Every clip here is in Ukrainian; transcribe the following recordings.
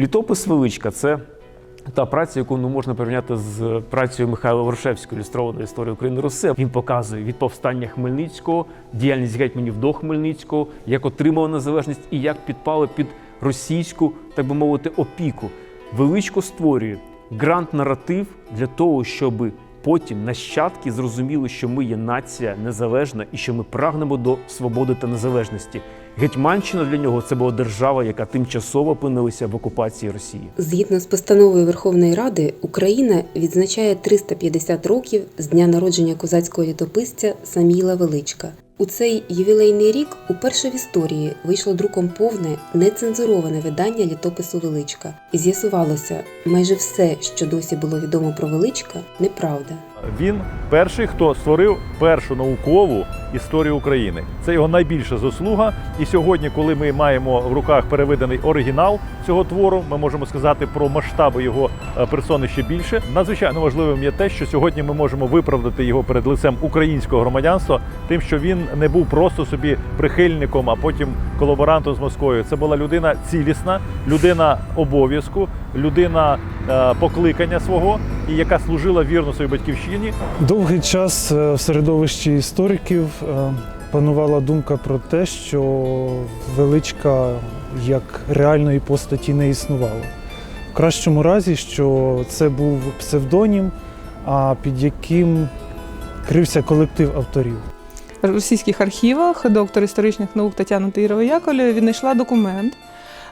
Літопис Величка це та праця, яку не можна порівняти з працею Михайла Ворошевського, ілюстрованої історії України Руси. Він показує від повстання Хмельницького, діяльність гетьманів до Хмельницького, як отримала незалежність і як підпали під російську, так би мовити, опіку. Величко створює грант-наратив для того, щоб потім нащадки зрозуміли, що ми є нація незалежна і що ми прагнемо до свободи та незалежності. Гетьманщина для нього це була держава, яка тимчасово опинилася в окупації Росії. Згідно з постановою Верховної Ради, Україна відзначає 350 років з дня народження козацького літописця Саміла Величка. У цей ювілейний рік уперше в історії вийшло друком повне нецензуроване видання літопису Величка, і з'ясувалося, майже все, що досі було відомо про Величка, неправда. Він перший, хто створив першу наукову історію України. Це його найбільша заслуга. І сьогодні, коли ми маємо в руках переведений оригінал цього твору, ми можемо сказати про масштаби його е, персони ще більше. Надзвичайно важливим є те, що сьогодні ми можемо виправдати його перед лицем українського громадянства, тим, що він не був просто собі прихильником, а потім колаборантом з Москвою. Це була людина цілісна, людина обов'язку, людина е, покликання свого, і яка служила вірно своїй батьківщині. Довгий час е, в середовищі істориків е, панувала думка про те, що величка як реальної постаті не існувало. В кращому разі, що це був псевдонім, а під яким крився колектив авторів. В російських архівах доктор історичних наук Тетяна Таїрова Яковлєва віднайшла документ,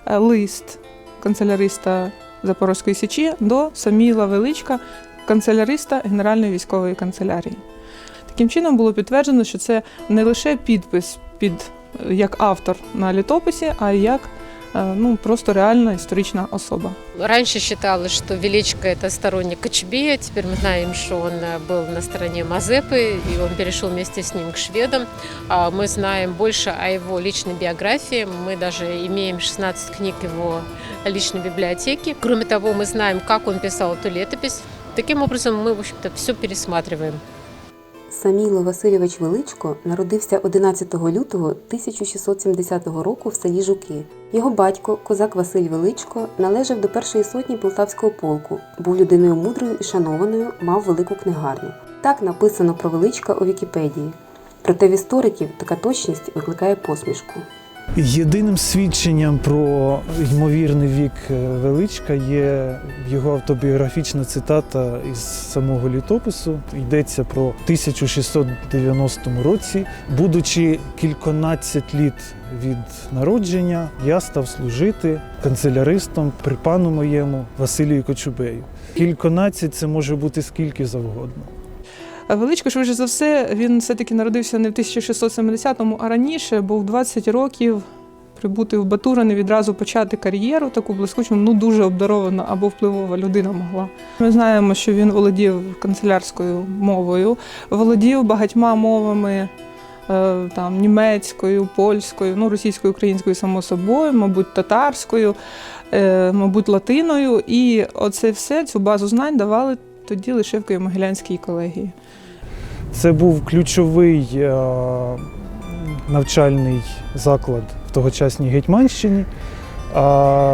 е, лист канцеляриста Запорозької січі до Саміла Величка, канцеляриста Генеральної військової канцелярії. Таким чином було підтверджено, що це не лише підпис під е, як автор на літописі, а й як е, ну, просто реальна історична особа. Раньше считалось, что Величко это сторонник Кочубея, теперь мы знаем, что он э, был на стороне Мазепы, и он перешел вместе с ним к шведам. А Мы знаем больше о его личной биографии, мы даже имеем 16 книг его личной библиотеки. Кроме того, мы знаем, как он писал эту летопись. Таким образом, мы, в общем-то, все пересматриваем. Саміло Васильович Величко народився 11 лютого 1670 року в селі Жуки. Його батько, козак Василь Величко, належав до першої сотні полтавського полку, був людиною мудрою і шанованою, мав велику книгарню. Так написано про Величка у Вікіпедії. Проте в істориків така точність викликає посмішку. Єдиним свідченням про ймовірний вік е, величка є його автобіографічна цитата із самого літопису. Йдеться про 1690 році. Будучи кільканадцять літ від народження, я став служити канцеляристом при пану моєму Василію Кочубею. Кільканадцять це може бути скільки завгодно. Величко, швидше за все, він все-таки народився не в 1670-му, а раніше, бо в 20 років прибути в Батурин і відразу почати кар'єру, таку блискучу, ну дуже обдарована або впливова людина могла. Ми знаємо, що він володів канцелярською мовою, володів багатьма мовами. е, Там німецькою, польською, ну російською, українською, само собою, мабуть, татарською, е, мабуть, латиною. І оце все, цю базу знань давали тоді лише в Києво-Могилянській колегії. Це був ключовий е, навчальний заклад в тогочасній Гетьманщині,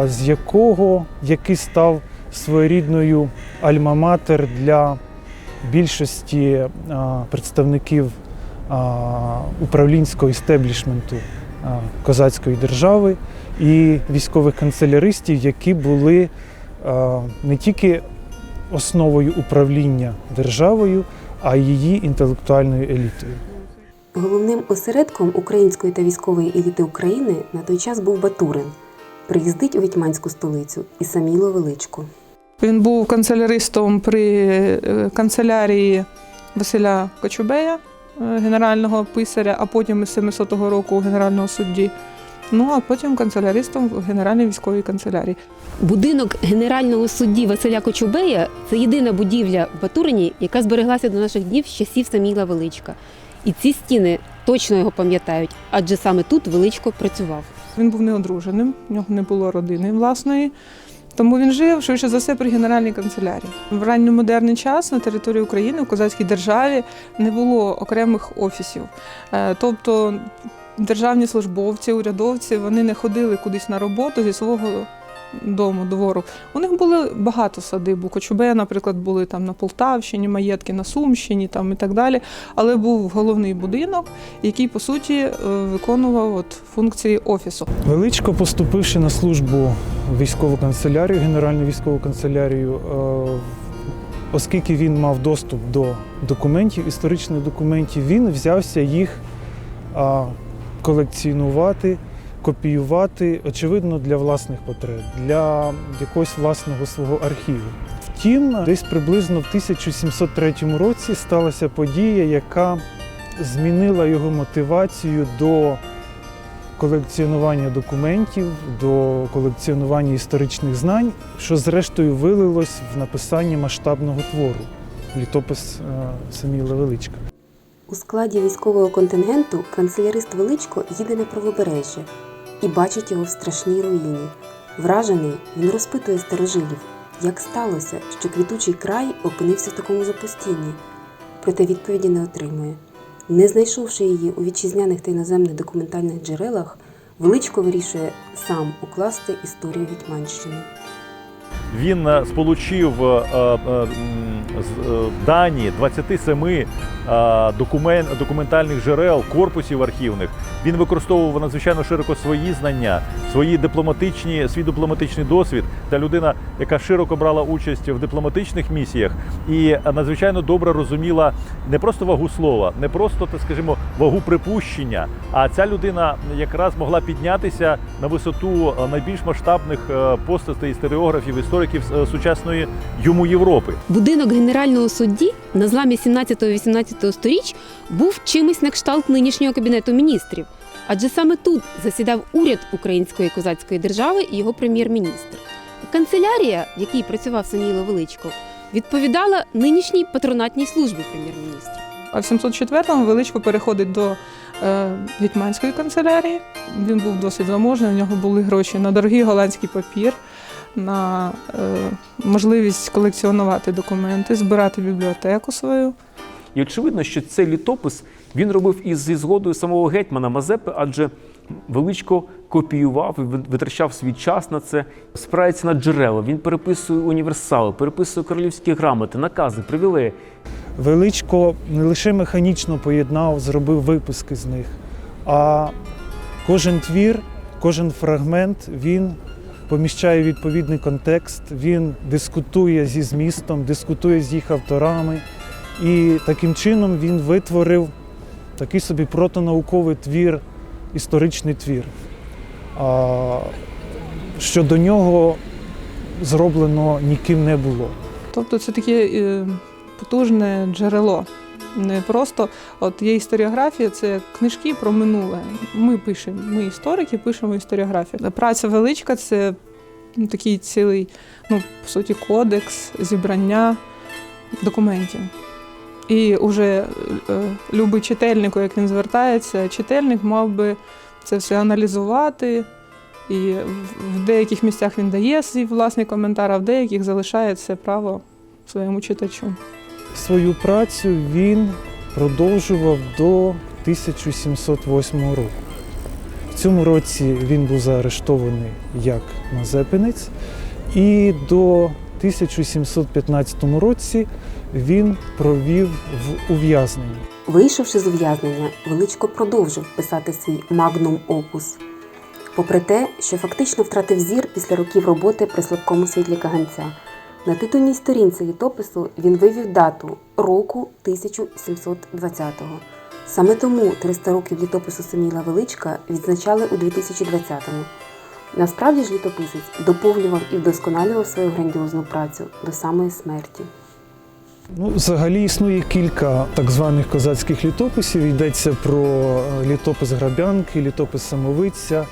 з якого який став своєрідною альма-матер для більшості а, представників а, управлінського істеблішменту козацької держави і військових канцеляристів, які були не тільки основою управління державою, а її інтелектуальною елітою. Головним осередком української та військової еліти України на той час був Батурин. Приїздить у Гетьманську столицю і Саміло Величко. Він був канцеляристом при е, канцелярії Василя Кочубея, е, генерального писаря, а потім із 700-го року генерального судді. Ну а потім канцеляристом в Генеральній військовій канцелярії. Будинок генерального судді Василя Кочубея це єдина будівля в Батурині, яка збереглася до наших днів з часів Саміла Величка. І ці стіни точно його пам'ятають, адже саме тут Величко працював. Він був неодруженим, в нього не було родини власної. Тому він жив швидше за все при генеральній канцелярії. В ранньомодерний час на території України в козацькій державі не було окремих офісів. Е, Тобто державні службовці, урядовці вони не ходили кудись на роботу зі свого дому, двору. У них були багато садиб. У Кочубея, наприклад, були там на Полтавщині, маєтки на Сумщині там, і так далі. Але був головний будинок, який, по суті, е, виконував от, функції офісу. Величко, поступивши на службу військову канцелярію, Генеральну військову канцелярію, е, оскільки він мав доступ до документів, історичних документів, він взявся їх колекціонувати, копіювати, очевидно, для власних потреб, для якогось власного свого архіву. Втім, десь приблизно в 1703 році сталася подія, яка змінила його мотивацію до колекціонування документів, до колекціонування історичних знань, що зрештою вилилось в написання масштабного твору літопис е, Саміла Величка. У складі військового контингенту канцелярист Величко їде на правобережжя і бачить його в страшній руїні. Вражений, він розпитує старожилів, як сталося, що квітучий край опинився в такому запустінні. Проте відповіді не отримує. Не знайшовши її у вітчизняних та іноземних документальних джерелах, Величко вирішує сам укласти історію Гетьманщини. Він е, сполучив е, е, з- дані 27 е, докумен, документальних джерел, корпусів архівних. Він використовував надзвичайно широко свої знання, свої дипломатичні, свій дипломатичний досвід. Та людина, яка широко брала участь в дипломатичних місіях і надзвичайно добре розуміла не просто вагу слова, не просто, так скажімо, вагу припущення. А ця людина якраз могла піднятися на висоту найбільш масштабних постатей історіографів, істориків е, сучасної йому Європи. Будинок генерального судді на зламі 17-18 сторіч був чимось на кшталт нинішнього кабінету міністрів, адже саме тут засідав уряд Української козацької держави і його прем'єр-міністр. Канцелярія, в якій працював Саміло Величко, відповідала нинішній патронатній службі прем'єр-міністра. А в 704-му Величко переходить до е, Гетьманської канцелярії. Він був досить заможний, у нього були гроші на дорогий голландський папір, на е, можливість колекціонувати документи, збирати бібліотеку свою. І очевидно, що цей літопис він робив із зі згодою самого гетьмана Мазепи, адже величко копіював і витрачав свій час на це, спирається на джерела. Він переписує універсали, переписує королівські грамоти, накази, привілеї. Величко не лише механічно поєднав, зробив виписки з них, а кожен твір, кожен фрагмент він поміщає відповідний контекст, він дискутує зі змістом, дискутує з їх авторами. І таким чином він витворив такий собі протонауковий твір, історичний твір. Що до нього зроблено ніким не було. Тобто це таке е, потужне джерело. Не просто от є історіографія, це книжки про минуле. Ми пишемо, ми історики пишемо історіографію. Праця величка це ну, такий цілий, ну, по суті, кодекс зібрання документів. І уже е, любий читальнику, як він звертається, читальник мав би це все аналізувати. І в деяких місцях він дає свій власний коментар, а в деяких залишає це право своєму читачу. Свою працю він продовжував до 1708 року. В цьому році він був заарештований як мазепинець, і до 1715 році він провів в ув'язненні. Вийшовши з ув'язнення, Величко продовжив писати свій магнум опус. Попри те, що фактично втратив зір після років роботи при слабкому світлі каганця. На титульній сторінці літопису він вивів дату року 1720-го. Саме тому 300 років літопису Саміла Величка відзначали у 2020-му. Насправді ж літописець доповнював і вдосконалював свою грандіозну працю до самої смерті. Ну, взагалі існує кілька так званих козацьких літописів. Йдеться про е, літопис Грабянки, літопис Самовиця,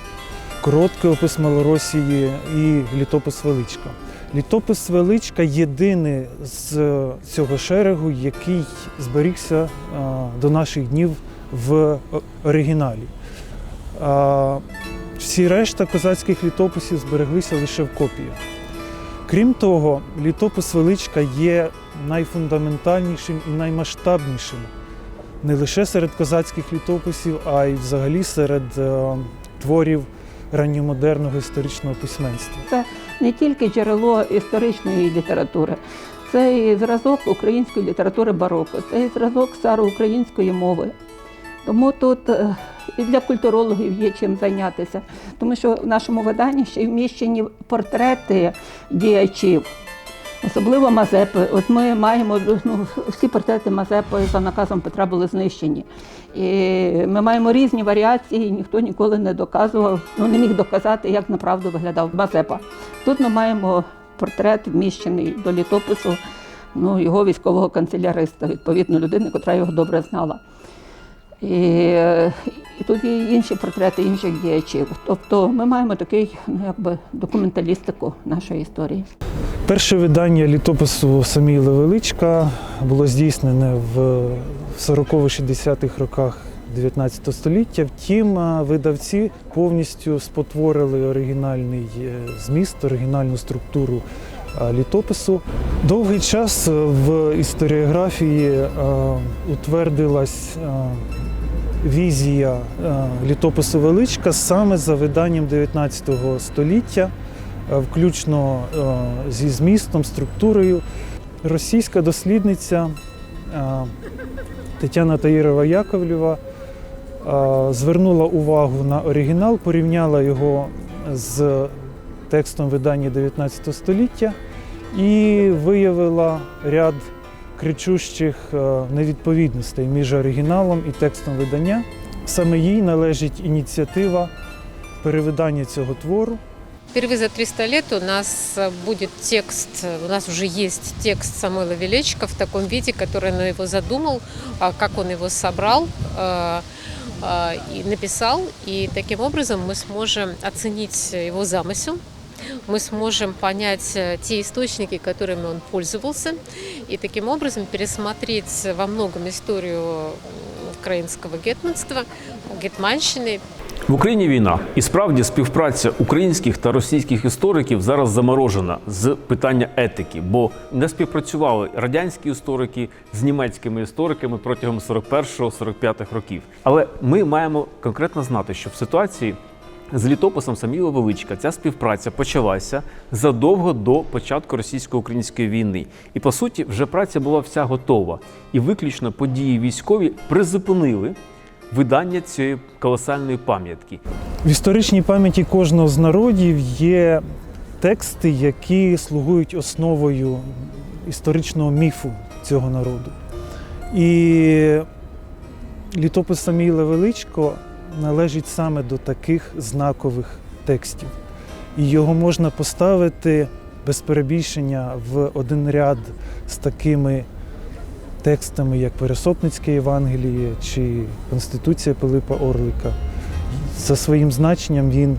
короткий опис Малоросії і літопис Величка. Літопис Величка єдиний з е, цього шерегу, який зберігся е, до наших днів в е, оригіналі. Всі решта козацьких літописів збереглися лише в копіях. Крім того, літопис Величка є найфундаментальнішим і наймасштабнішим не лише серед козацьких літописів, а й взагалі серед творів ранньомодерного історичного письменства. Не тільки джерело історичної літератури, це і зразок української літератури бароко, це і зразок староукраїнської мови. Тому тут е, і для культурологів є чим зайнятися, тому що в нашому виданні ще вміщені портрети діячів. Особливо Мазепи. От ми маємо ну, всі портрети Мазепи за наказом Петра були знищені. І ми маємо різні варіації, ніхто ніколи не доказував, ну не міг доказати, як направду виглядав Мазепа. Тут ми маємо портрет вміщений до літопису ну, його військового канцеляриста, відповідно, людини, яка його добре знала. І, е, і тут є інші портрети інших діячів. Тобто ми маємо такий, ну якби документалістику нашої історії. Перше видання літопису Саміла Величка було здійснене в 40-60-х роках 19 століття. Втім, видавці повністю спотворили оригінальний е, зміст, оригінальну структуру літопису. Довгий час е, в історіографії е, утвердилась е, візія е, літопису Величка саме за виданням 19 століття е, включно е, зі змістом, структурою. Російська дослідниця Тетяна Таїрова Яковлєва звернула увагу на оригінал, порівняла його з текстом видання 19 століття і виявила ряд кричущих е, невідповідностей між оригіналом і текстом видання. Саме їй належить ініціатива перевидання цього твору. Впервые за 300 лет у нас э, будет текст, э, у нас уже есть текст Самуила Величко в таком виде, который он его задумал, а, как он его собрал э, э, и написал. И таким образом мы сможем оценить его замысел, мы сможем понять э, те источники, которыми он пользовался, и таким образом пересмотреть во многом историю м, украинского гетманства, гетманщины, В Україні війна, і справді співпраця українських та російських істориків зараз заморожена з питання етики, бо не співпрацювали радянські історики з німецькими істориками протягом 41-45 років. Але ми маємо конкретно знати, що в ситуації з літописом Саміла Величка ця співпраця почалася задовго до початку російсько-української війни. І по суті, вже праця була вся готова. І виключно події військові призупинили видання цієї колосальної пам'ятки. В історичній пам'яті кожного з народів є тексти, які слугують основою історичного міфу цього народу. І літопис Саміла Величко належить саме до таких знакових текстів. І його можна поставити без перебільшення в один ряд з такими текстами, як Пересопницьке Євангеліє чи Конституція Пилипа Орлика. За своїм значенням він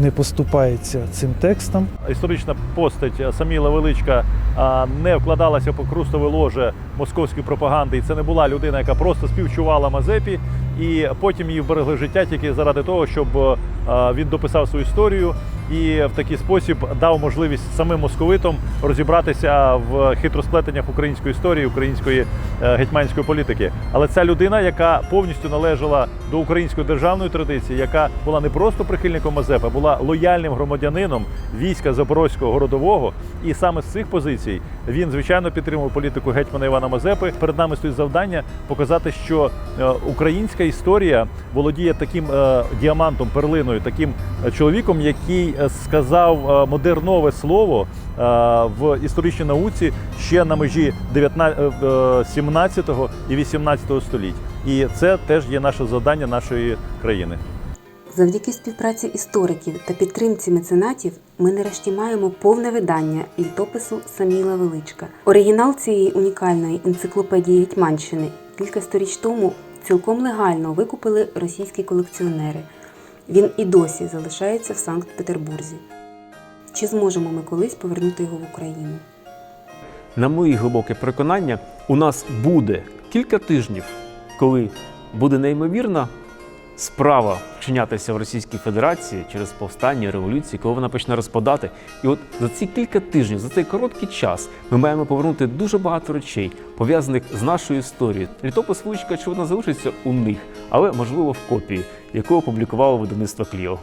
не поступається цим текстам. Історична постать Саміла Величка не вкладалася по крустове ложе московської пропаганди, і це не була людина, яка просто співчувала Мазепі, і потім її вберегли життя тільки заради того, щоб він дописав свою історію і в такий спосіб дав можливість самим московитам розібратися в хитросплетеннях української історії, української е, гетьманської політики. Але ця людина, яка повністю належала до української державної традиції, яка була не просто прихильником Мазепи, була лояльним громадянином війська Запорозького городового. І саме з цих позицій він звичайно підтримував політику гетьмана Івана Мазепи. Перед нами стоїть завдання показати, що е, українська історія володіє таким е, діамантом, перлиною, таким чоловіком, який сказав е, модернове слово е, в історичній науці ще на межі 19, е, е, 17 і 18 століть. І це теж є наше завдання нашої країни. Завдяки співпраці істориків та підтримці меценатів ми нарешті маємо повне видання літопису Саміла Величка. Оригінал цієї унікальної енциклопедії Гетьманщини кілька сторіч тому цілком легально викупили російські колекціонери. Він і досі залишається в Санкт-Петербурзі. Чи зможемо ми колись повернути його в Україну? На моє глибоке переконання, у нас буде кілька тижнів, коли буде неймовірна справа вчинятися в Російській Федерації через повстання, революції, коли вона почне розпадати. І от за ці кілька тижнів, за цей короткий час, ми маємо повернути дуже багато речей, пов'язаних з нашою історією. Літопис вуличка, очевидно, залишиться у них, але можливо в копії, яку опублікувало видавництво Кліо.